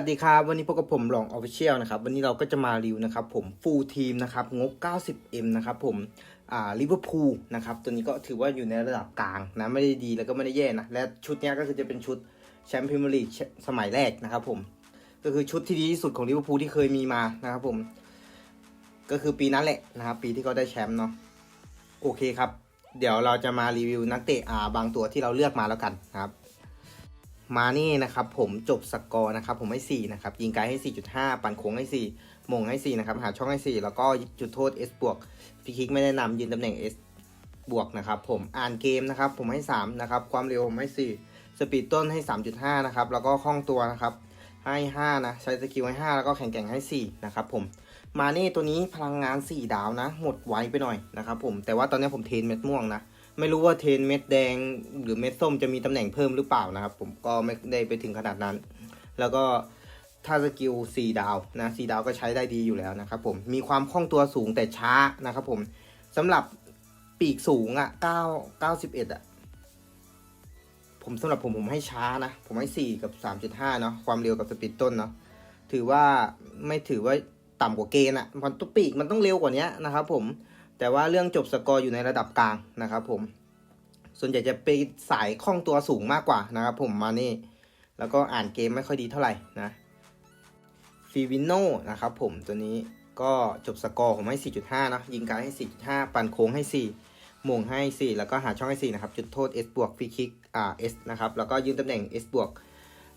วัสดีครับ วันนี้พบกับผมหลองออฟฟิเชียลนะครับ วันนี้เราก็จะมารีวิวนะครับ ผมฟูลทีมนะครับ งบ 90M นะครับผม อ่าลิเวอร์พูลนะครับ ตัวนี้ก็ถือว่าอยู่ในระดับกลางนะ ไม่ได้ดีแล้วก็ไม่ได้แย่นะ และชุดนี้ก็คือจะเป็นชุดแชมป์พรีเมียร์ลีกสมัยแรกนะครับผม ก็คือชุดที่ดีที่สุดของลิเวอร์พูลที่เคยมีมานะครับผม ก็คือปีนั้นแหละนะครับ ปีที่เขาได้แชมป์เนาะ โอเคครับ เดี๋ยวเราจะมารีวิวนักเตะอ่าบางตัวที่เราเลือกมาแล้วกันนะครับ มานี่นะครับผมจบสกอร์นะครับผมให้4นะครับยิงไกลให้ 4.5 ปั่นโค้งให้ 4 มงให้ 4 นะครับ หาช่องให้ 4 แล้วก็จุดโทษ S บวกฟิคิกไม่แนะนำยืนตำแหน่ง S บวกนะครับผมอ่านเกมนะครับผมให้3นะครับความเร็วผมให้ 4 สปีดต้นให้ 3.5 นะครับแล้วก็คล่องตัวนะครับให้5นะใช้สกิลให้ 5 แล้วก็แข็งแก่งให้ 4 นะครับผมมานี่ตัวนี้พลังงาน 4 ดาวนะ หมดไวไปหน่อยนะครับผมแต่ว่าตอนนี้ผมเทนเม็ดม่วงนะ ไม่รู้ว่าเทนเม็ดแดงหรือเม็ดส้มจะมีตำแหน่งเพิ่มหรือเปล่านะครับ ผมก็ไม่ได้ไปถึงขนาดนั้น แล้วก็ถ้าสกิล4ดาวนะ4ดาวก็ใช้ได้ดีอยู่แล้วนะครับผมมีความคล่องตัวสูงแต่ช้านะครับผมสำหรับปีกสูงอะ่ะ9 91อะผมสำหรับผมผมให้ช้านะ ผมให้ 4 กับ 3.5 เนาะความเร็วกับสปีดต้นเนาะถือว่าไม่ถือว่าต่ำกว่าเกณฑ์อะมันตัวปีกมันต้องเร็วกว่านี้นะครับผม แต่ว่าเรื่องจบสกอร์อยู่ในระดับกลางนะครับผม ส่วนใหญ่จะไปสายคล่องตัวสูงมากกว่านะครับผมมานี่ แล้วก็อ่านเกมไม่ค่อยดีเท่าไหร่นะฟีวินโนนะครับผมตัวนี้ก็จบสกอร์ผมให้ 4.5 นะยิงไกลให้ 4.5 ปั่นโค้งให้4หม่งให้ 4 แล้วก็หาช่องให้ 4 นะครับ จุดโทษ S บวกฟรีคิกอ่า S นะครับ แล้วก็ยืนตำแหน่ง S บวก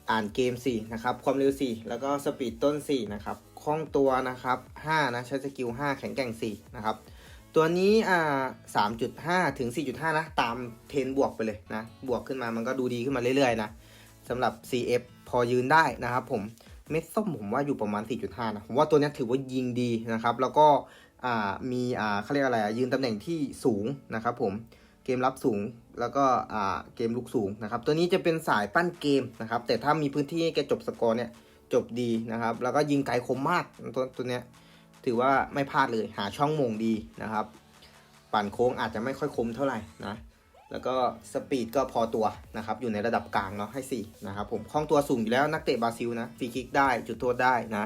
อ่านเกม 4 นะครับ ความเร็ว 4 แล้วก็สปีดต้น 4 นะครับคล่องตัวนะครับ 5 นะ ใช้สกิล 5 แข็งแกร่ง 4 นะครับ ตัวนี้อ่าสามจุดห้าถึงสี่จุดห้านะ ตามเทนบวกไปเลยนะ บวกขึ้นมามันก็ดูดีขึ้นมาเรื่อยๆนะสำหรับ CF พอยืนได้นะครับผม เม็ดส้มผมว่าอยู่ประมาณ 4.5 นะ ผมว่าตัวนี้ถือว่ายิงดีนะครับ แล้วก็อ่ามีอ่าเขาเรียกอะไรยืนตำแหน่งที่สูงนะครับผม เกมรับสูง แล้วก็อ่าเกมลุกสูงนะครับ ตัวนี้จะเป็นสายปั้นเกมนะครับ แต่ถ้ามีพื้นที่แกจบสกอร์เนี่ยจบดีนะครับ แล้วก็ยิงไกลคมมากตัวตัวเนี้ย ถือว่าไม่พลาดเลยหาช่องมงดีนะครับ ปั่นโค้งอาจจะไม่ค่อยคมเท่าไหร่นะแล้วก็สปีดก็พอตัวนะครับอยู่ในระดับกลางเนาะให้4นะครับผมคล่องตัวสูงอยู่แล้วนักเตะบราซิลนะฟรีคิกได้จุดโทษได้นะ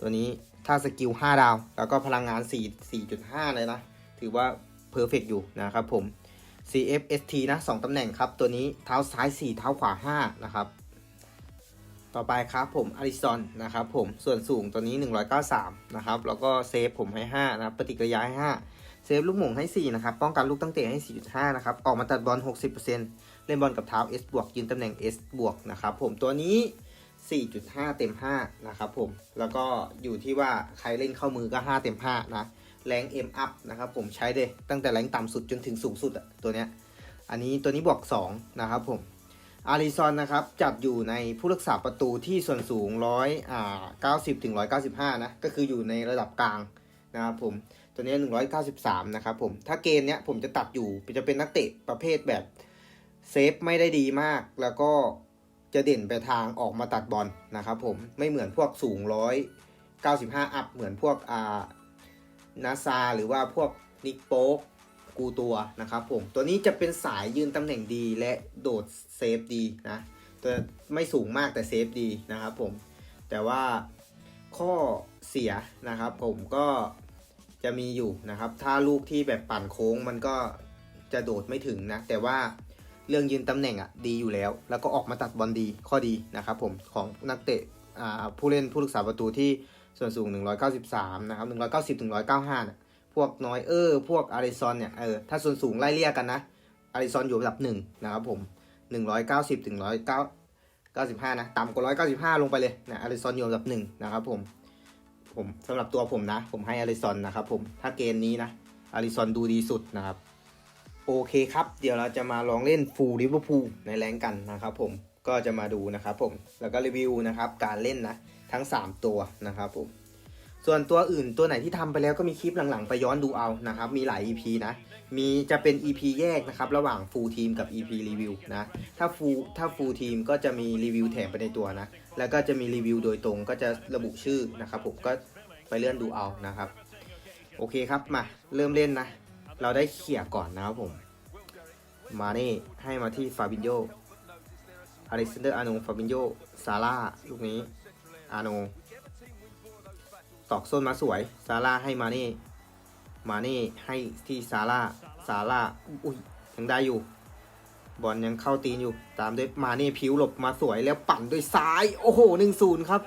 ตัวนี้ถ้าสกิล 5 ดาว แล้วก็พลังงาน 4 4.5 เลยนะ ถือว่าเพอร์เฟกอยู่นะครับผม CFST นะ 2 ตำแหน่งครับ ตัวนี้เท้าซ้าย 4 เท้าขวา 5 นะครับ ต่อไปครับผมอาริซอนนะครับผมส่วนสูงตัวนี้ 193 นะครับ แล้วก็เซฟผมให้ 5 นะครับปฏิกิริยาให้ 5 เซฟลูกหม่งให้ 4 นะครับ ป้องกันลูกตั้งเตะให้ 4.5 นะครับ ออกมาตัดบอล 60%เล่นบอลกับเท้า S บวกยืนตำแหน่ง S บวกนะครับผมตัวนี้ 4.5 เต็ม 5 นะครับผม แล้วก็อยู่ที่ว่าใครเล่นเข้ามือก็ 5 เต็ม 5 นะแรง M up นะครับผมใช้เลยตั้งแต่แรงต่ำสุดจนถึงสูงสุดอะตัวเนี้ยอันนี้ตัวนี้บวก 2 นะครับผม อาริซอนนะครับจัดอยู่ในผู้รักษาประตูที่ส่วนสูงร้อยอ่า90ถึง195นะก็คืออยู่ในระดับกลางนะครับผมตัวนี้193นะครับผมถ้าเกณฑ์เนี้ยผมจะตัดอยู่จะเป็นนักเตะประเภทแบบเซฟไม่ได้ดีมาก แล้วก็จะเด่นไปทางออกมาตัดบอลนะครับผมไม่เหมือนพวกสูง195อัพเหมือนพวกอ่านาซาหรือว่าพวกนิกโป๊ก กูตัวนะครับผมตัวนี้จะเป็นสายยืนตำแหน่งดีและโดดเซฟดีนะตัวไม่สูงมากแต่เซฟดีนะครับผมแต่ว่าข้อเสียนะครับผมก็จะมีอยู่นะครับ ถ้าลูกที่แบบปั่นโค้งมันก็จะโดดไม่ถึงนะ แต่ว่าเรื่องยืนตำแหน่งอะดีอยู่แล้ว แล้วก็ออกมาตัดบอลดีข้อดีนะครับผมของนักเตะผู้เล่นผู้รักษาประตูที่ส่วนสูง 193 นะครับ 190ถึง195นะ พวกน้อยเออร์พวกอาริซอนเนี่ยเออถ้าส่วนสูงไล่เรียกกันนะอาริซอนอยู่ระดับหนึ่งนะครับผม190ถึง195นะต่ำกว่า195ลงไปเลยนะอาริซอนอยู่อันดับหนึ่งนะครับผมผมสำหรับตัวผมนะ ผมให้อาริซอนนะครับผมถ้าเกณฑ์นี้นะอาริซอนดูดีสุดนะครับโอเคครับ เดี๋ยวเราจะมาลองเล่นฟูลลิเวอร์พูลในแรงกันนะครับผมก็จะมาดูนะครับผมแล้วก็รีวิวนะครับการเล่นนะทั้ง 3 ตัวนะครับผม ส่วนตัวอื่นตัวไหนที่ทำไปแล้วก็มีคลิปหลังๆ ไปย้อนดูเอานะครับ มีหลาย EP นะ มีจะเป็น EP แยกนะครับ ระหว่าง full team กับ EP รีวิวนะ ถ้า full ถ้า full team ก็จะมีรีวิวแถมไปในตัวนะ แล้วก็จะมีรีวิวโดยตรงก็จะระบุชื่อนะครับ ผมก็ไปเลื่อนดูเอานะครับ โอเคครับมาเริ่มเล่นนะ เราได้เขี่ยก่อนนะครับผม มาเน่ให้มาที่ฟาบินโยอเล็กซานเดอร์อาโนฟาบินโยซาร่าลูกนี้อาโน ตอกส้นมาสวย ซาร่าให้มาเน่ มาเน่ให้ที่ซาร่า ซาร่า อุ้ยยังได้อยู่ บอลยังเข้าตีนอยู่ ตามด้วยมาเน่ผิวหลบมาสวยแล้วปั่นด้วยซ้าย โอ้โหหนึ่งศูนย์ครับ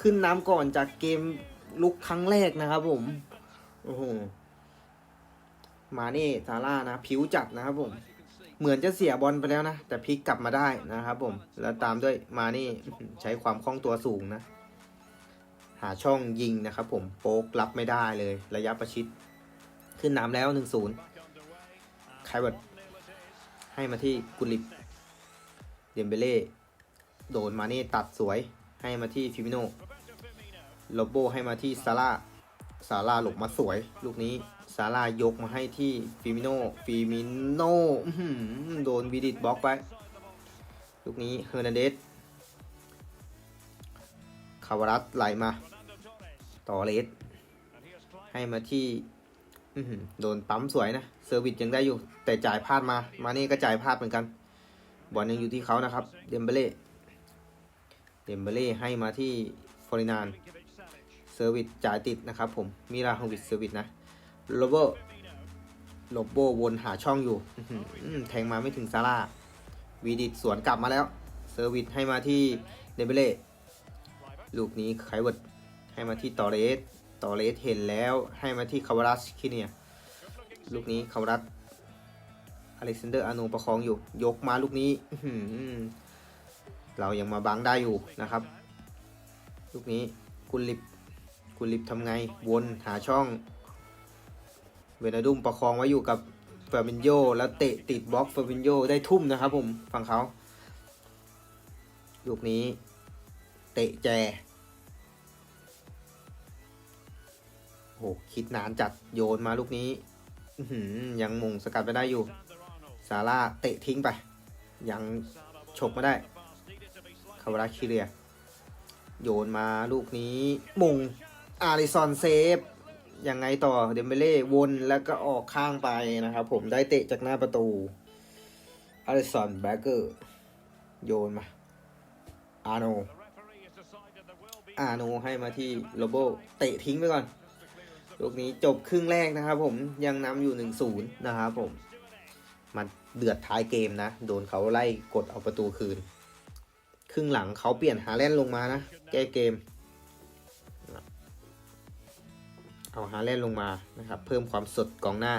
ขึ้นน้ำก่อนจากเกมลุกครั้งแรกนะครับผม โอ้โห มาเน่ ซาร่านะ ผิวจัดนะครับผม เหมือนจะเสียบอลไปแล้วนะ แต่พลิกกลับมาได้นะครับผม แล้วตามด้วยมานี่ใช้ความคล่องตัวสูงนะ หาช่องยิงนะครับผมโป๊กรับไม่ได้เลยระยะประชิด ขึ้นน้ำแล้วหนึ่งศูนย์ไคเวิร์ดให้มาที่กุลิปเดมเบเล่โดนมาเน่ตัดสวยให้มาที่ฟิมิโนโลโบให้มาที่ซาร่าซาร่าหลบมาสวย ลูกนี้ซาร่ายกมาให้ที่ฟิมิโนฟิมิโนโดนวีดิตบล็อกไป ลูกนี้เฮอร์นันเดสคาวรัสไหลมา ต่อเลสให้มาที่อื้อหือโดนปั๊มสวยนะเซอร์วิสยังได้อยู่ แต่จ่ายพลาดมา มานี่ก็จ่ายพลาดเหมือนกัน บอลยังอยู่ที่เขานะครับ เดมเบเล่เดมเบเล่ให้มาที่ฟอรินานเซอร์วิสจ่ายติดนะครับผมมิราฮวิดเซอร์วิสนะโลโบโลโบวนหาช่องอยู่อื้อหือแทงมาไม่ถึงซาร่าวีดิตสวนกลับมาแล้ว เซอร์วิสให้มาที่เดมเบเล่ลูกนี้ไคเวิร์ด ให้มาที่ตอเรสตอเรสเห็นแล้วให้มาที่คาวรัสคิเนียลูกนี้คาวรัสอเล็กซานเดอร์อาโนประคองอยู่ ยกมาลูกนี้อื้อหือเรายังมาบังได้อยู่นะครับ ลูกนี้กุณลิปกุณลิปทำไงวนหาช่องเวนาดุมประคองไว้อยู่กับเฟอร์มินโยแล้วเตะติดบล็อกเฟอร์มินโยได้ทุ่มนะครับผมฝั่งเขา ลูกนี้ เตะแจ โอ้คิดนานจัดโยนมาลูกนี้ยังมุงสกัดไม่ได้อยู่ ซาร่าเตะทิ้งไป ยังฉกไม่ได้ คาวาราคิเรีย โยนมาลูกนี้ มุง อาริซอนเซฟ ยังไงต่อเดมเบเล่วนแล้วก็ออกข้างไปนะครับผมได้เตะจากหน้าประตู อาริซอนแบ็กเกอร์ โยนมา อาโน อาโนให้มาที่โลโบ เตะทิ้งไปก่อน ลูกนี้จบครึ่งแรกนะครับผมยังนำอยู่หนึ่งศูนย์นะครับผมมันเดือดท้ายเกมนะ โดนเขาไล่กดเอาประตูคืน ครึ่งหลังเขาเปลี่ยนฮาแลนด์ลงมานะ แก้เกม เอาฮาแลนด์ลงมานะครับ เพิ่มความสดกองหน้า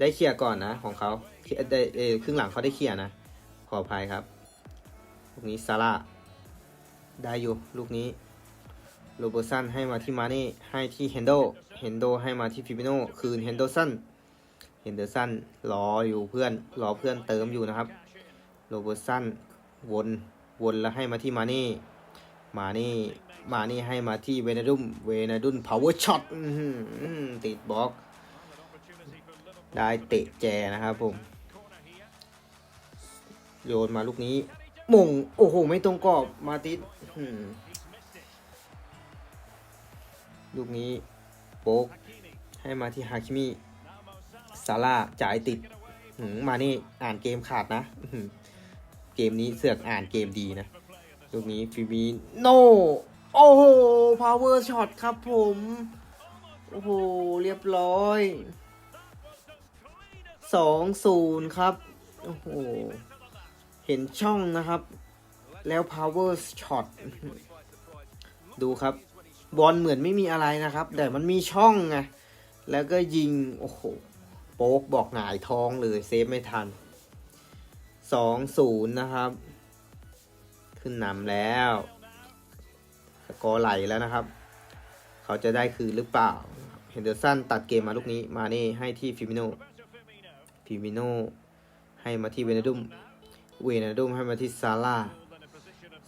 ได้เคลียร์ก่อนนะ ของเขาเคร์ได้เออครึ่งหลังเขาได้เคลียร์นะ ขออภัยครับ ลูกนี้ซาร่าได้อยู่ลูกนี้โรเบอร์สันให้มาที่มาเน่ให้ที่เฮนโด เฮนโดให้มาที่ฟิมิโนคืนเฮนโดสันเฮนเดอร์สันรออยู่เพื่อนรอเพื่อนเติมอยู่นะครับโรเบอร์สันวนวนแล้วให้มาที่มาเน่มาเน่มาเน่ให้มาที่เวนาดุมเวนาดุมพาวเวอร์ช็อตติดบล็อก ได้เตะแจนะครับผม โยนมาลูกนี้มงโอ้โห ไม่ตรงกรอบมาติสลูกนี้ โป๊กให้มาที่ฮาคิมิซาร่าจ่ายติดมานี่อ่านเกมขาดนะเกมนี้เสือกอ่านเกมดีนะลูกนี้ฟิมิโนโอ้โหพาวเวอร์ช็อตครับผม โอ้โห เรียบร้อยสองศูนย์ครับ โอ้โห เห็นช่องนะครับ แล้ว power shot ดูครับ บอลเหมือนไม่มีอะไรนะครับ แต่มันมีช่องไงแล้วก็ยิง โอ้โห โป๊กบอกหงายท้องเลยเซฟไม่ทันสองศูนย์นะครับ ขึ้นนำแล้ว สกอร์ไหลแล้วนะครับ เขาจะได้คืนหรือเปล่า เฮนเดอร์สันตัดเกมมาลูกนี้มาเน่ให้ที่ฟิมิโนฟิมิโนให้มาที่เวนาดุม เวนาดุมให้มาที่ซาร่า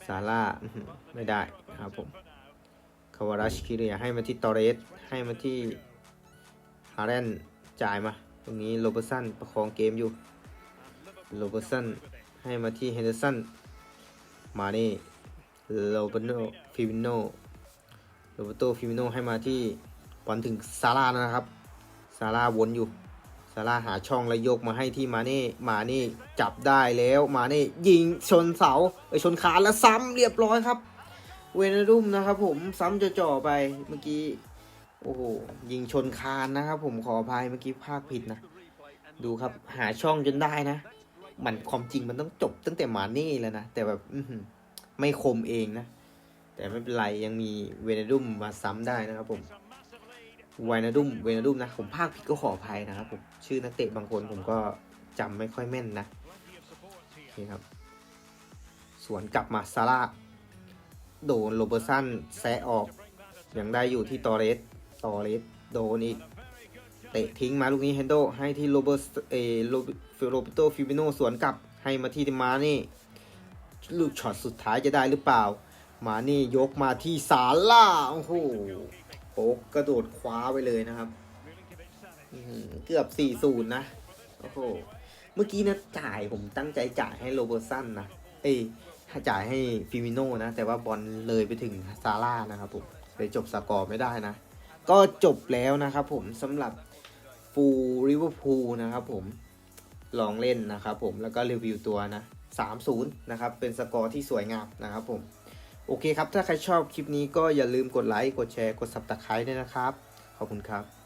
ซาร่าอื้อหือไม่ได้ครับผมคาวาราชคิเรียให้มาที่ตอเรส ให้มาที่ฮาร์เรนจ่ายมา ตรงนี้โรเบอร์สันประคองเกมอยู่โรเบอร์สันให้มาที่เฮนเดอร์สันมาเน่โรเบโนฟิมิโนโรเบโตฟิมิโนให้มาที่บอลถึงซาร่านะครับซาร่าวนอยู่ซาร่าหาช่องแล้วยกมาให้ที่มาเน่มาเน่จับได้แล้วมาเน่ยิงชนเสาเอยชนคานแล้วซ้ำเรียบร้อยครับ เวนรุ่มนะครับผมซ้ำจะจ่อๆไปเมื่อกี้โอ้โหยิงชนคานนะครับผมขออภัยเมื่อกี้ภาคผิดนะ ดูครับหาช่องจนได้นะ มันความจริงมันต้องจบตั้งแต่มาเน่แล้วนะ แต่แบบไม่คมเองนะ แต่ไม่เป็นไรยังมีเวนาดุมมาซ้ำได้นะครับผมวนาดุมเวนาดุมนะ ผมภาคผิดก็ขออภัยนะครับผมชื่อนักเตะบางคนผมก็จำไม่ค่อยแม่นนะโอเคครับ สวนกลับมาซาร่า โดนโรเบอร์สันแซะออก ยังได้อยู่ที่ตอเรส ตอเรสโดนอีก เตะทิ้งมาลูกนี้เฮนโดให้ที่โรเบร์เอโรโรเบโตฟิบิโนสวนกลับให้มาที่มานี่ ลูกช็อตสุดท้ายจะได้หรือเปล่า มานี่ยกมาที่ซาร่าโอ้โหโป๊กกระโดดคว้าไปเลยนะครับอื้อหือเกือบ 4-0 นะ โอ้โห เมื่อกี้นะจ่ายผมตั้งใจจ่ายให้โรเบอร์สันนะ เอ้ จ่ายให้ฟิมิโน่นะ แต่ว่าบอลเลยไปถึงซาร่านะครับผมเลยจบสกอร์ไม่ได้นะ ก็จบแล้วนะครับผมสำหรับฟูริเวอร์พูลนะครับผมลองเล่นนะครับผมแล้วก็รีวิวตัวนะ3-0นะครับเป็นสกอร์ที่สวยงามนะครับผมโอเคครับ ถ้าใครชอบคลิปนี้ก็อย่าลืมกดไลค์ กดแชร์ กด subscribe ด้วยนะครับ ขอบคุณครับ